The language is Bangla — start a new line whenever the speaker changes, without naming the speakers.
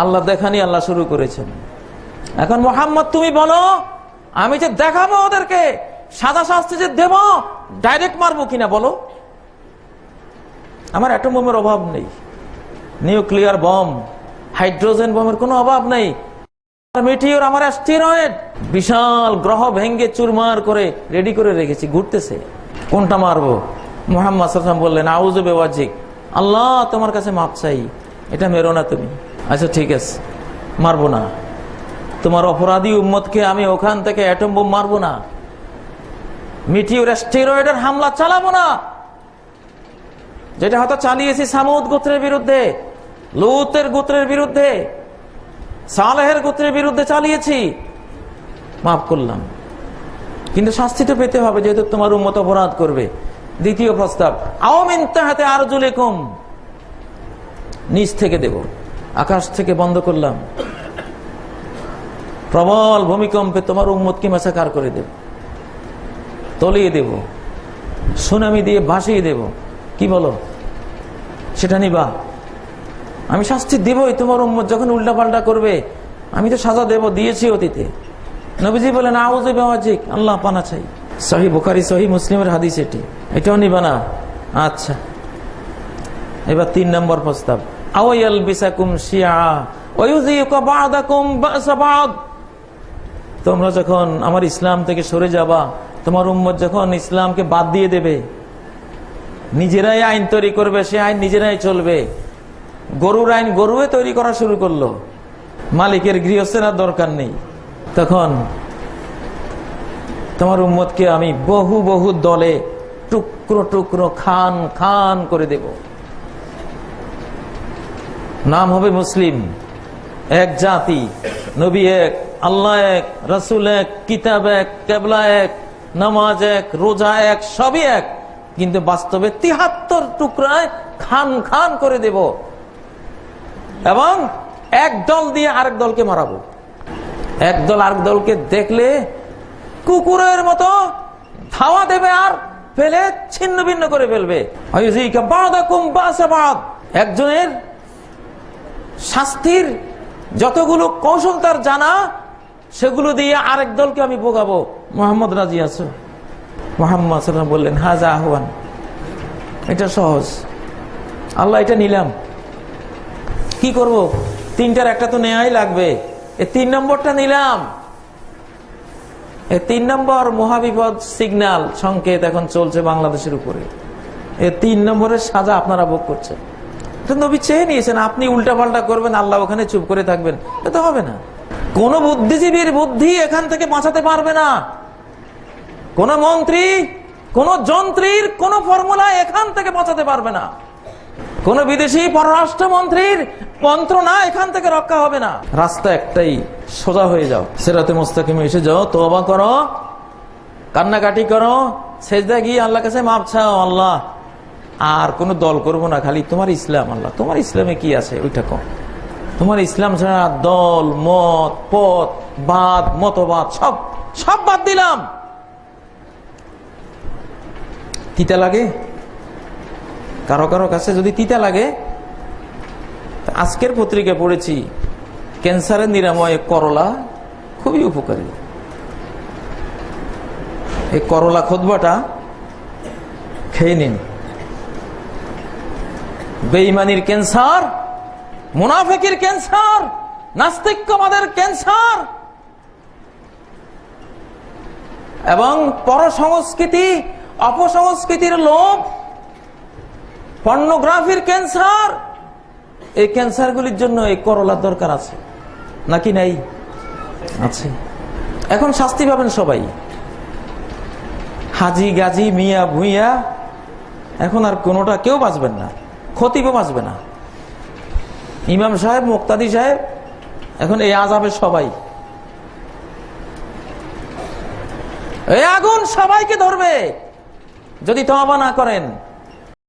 আল্লাহ দেখানি আল্লাহ শুরু করেছেন। এখন মোহাম্মদ, তুমি বলো, আমি যে দেখাবো ওদেরকে, সাদা শাস্তি যে দেব ডাইরেক্ট মারবো কিনা বলো। আমার অ্যাটম বোমের অভাব নেই। নিউক্লিয়ার বম হাইড্রোজেন বোমের কোনো অভাব নেই। মিটিওর আমার অ্যাস্টেরয়েড বিশাল গ্রহ ভেঙ্গে চুরমার করে রেডি করে রেখেছি, ঘুরতেছে। কোনটা মারবো? মোহাম্মদ বললেন আউজু বেওয়াজিক। আল্লাহ তোমার কাছে মাপ চাই। এটা মেরো না তুমি। আচ্ছা ঠিক আছে। মারবো না। তোমার অপরাধী উম্মতকে আমি ওখান থেকে অ্যাটম বোম মারবো না। মিটিওর অ্যাস্টেরয়েডের হামলা চালাবো না। যেটা হয়তো চালিয়েছি সামুদ গোত্রের বিরুদ্ধে, লুতের গোত্রের বিরুদ্ধে, সালেহের গোত্রের বিরুদ্ধে চালিয়েছি। মাফ করলাম। কিন্তু শাস্তি তো পেতে হবে, যেহেতু তোমার উন্মত অপরাধ করবে। দ্বিতীয় প্রস্তাব আওমিন আর জুলে কম নিচ থেকে দেব, আকাশ থেকে বন্ধ করলাম। প্রবল ভূমিকম্পে তোমার উম্মতকে মেসাকার করে দেব, তলিয়ে দেব, সুনামি দিয়ে ভাসিয়ে দেব। কি বলো? সেটা নিবা। আমি শাস্তি দেবই তোমার উম্মত যখন উল্টাপাল্টা করবে, আমি তো সাজা দেব, দিয়েছি অতীতে। নবীজি বলেন আউজে আল্লাহ পানা চাই। সহি বুখারি, সহি মুসলিমের হাদিস এটি। এটাও নিবা না? আচ্ছা। এবার তিন নম্বর প্রস্তাব। আওয়াল বিসাকুম শিয়া তোমরা যখন আমার ইসলাম থেকে সরে যাবা, তোমার উম্মত যখন ইসলামকে বাদ দিয়ে দেবে, নিজেরাই আইন তৈরি করবে, সে আইন নিজেরাই চলবে। গরুর আইন গরুয়ে তৈরি করা শুরু করল। মালিকের গৃহস্থের দরকার নেই। তখন তোমার উম্মতকে আমি বহু বহু দলে টুকরো টুকরো খান খান করে দেব। নাম হবে মুসলিম, এক জাতি, নবী এক, আল্লাহ এক, রসুল এক, কিতাব এক, কেবলা এক, নামাজ এক, রোজা এক, সবই এক। কিন্তু বাস্তবে তিহাত্তর টুকরায় খান খান করে দেব। এবং এক দল দিয়ে আরেক দলকে মারাবো। এক দল আরেক দলকে দেখলে কুকুরের মতো ধাওয়া দেবে আর ফেলে ছিন্ন ভিন্ন করে ফেলবে। একজনের শাস্তির যতগুলো কৌশল তার জানা, সেগুলো দিয়ে আরেক দলকে আমি ভোগাবো। মোহাম্মদ রাজি আছো? মোহাম্মদ বললেন, হাজা আহ্বান এটা সহজ। আল্লাহ এটা নিলাম। কি করব? তিনটার একটা তো নেওয়াই লাগবে। এ তিন নম্বরটা নিলাম। তিন নম্বর মহাবিপদ সিগন্যাল সংকেত এখন চলছে বাংলাদেশের উপরে। তিন নম্বরের সাজা আপনারা ভোগ করছেন। নবী চেয়ে নিয়েছেন, আপনি উল্টা পাল্টা করবেন, আল্লাহ ওখানে চুপ করে থাকবেন। এটা হবে না। কোন বুদ্ধিজীবীর বুদ্ধি এখান থেকে বাঁচাতে পারবে না। কোন মন্ত্রী, কোন যন্ত্রীর কোন ফর্মুলা এখান থেকে বাঁচাতে পারবে না। কোন বিদেশি পররাষ্ট্রমন্ত্রীর মন্ত্রণা এখান থেকে রক্ষা হবে না। রাস্তা একটাই, সোজা হয়ে যাও। সেরাতে মোস্তাকিমে এসে যাও তোবা করো, কান্নাকাটি করো, সেজদা গিয়ে আল্লাহ কাছে মাপ চাও, আল্লাহ। আর কোনো দল করব না, খালি তোমার ইসলাম, আল্লাহ। তোমার ইসলামে কি আছে? ওইটা কম তোমার ইসলাম ছাড়া দল, মত, পথ, বাদ, মতবাদ, সব সব বাদ দিলাম। তিতা লাগে? কারও কারও কাছে যদি তিতা লাগে আজকের পত্রিকা পড়েছি, ক্যান্সারের নিরাময়ে করলা খুবই উপকারী। এই করলা খোদবাটা খেয়ে নিন। বেইমানির ক্যান্সার, মুনাফেকের ক্যান্সার নাস্তিক্যবাদের ক্যান্সার এবং পরসংস্কৃতি, অপসংস্কৃতির লোভ, পর্নোগ্রাফির ক্যান্সার এই ক্যান্সারগুলির জন্য এই করলার দরকার আছে। নাকি নাই? আছে। এখন শাস্তি পাবেন সবাই। হাজি, গাজি, মিয়া, ভুইয়া, এখন আর কোনোটা কেউ বাঁচবেন না। খতিবও বাঁচবে না। ইমাম সাহেব, মুক্তাদি সাহেব, এখন এই আজাবে সবাই। এই আগুন সবাইকে ধরবে। যদি তবা না করেন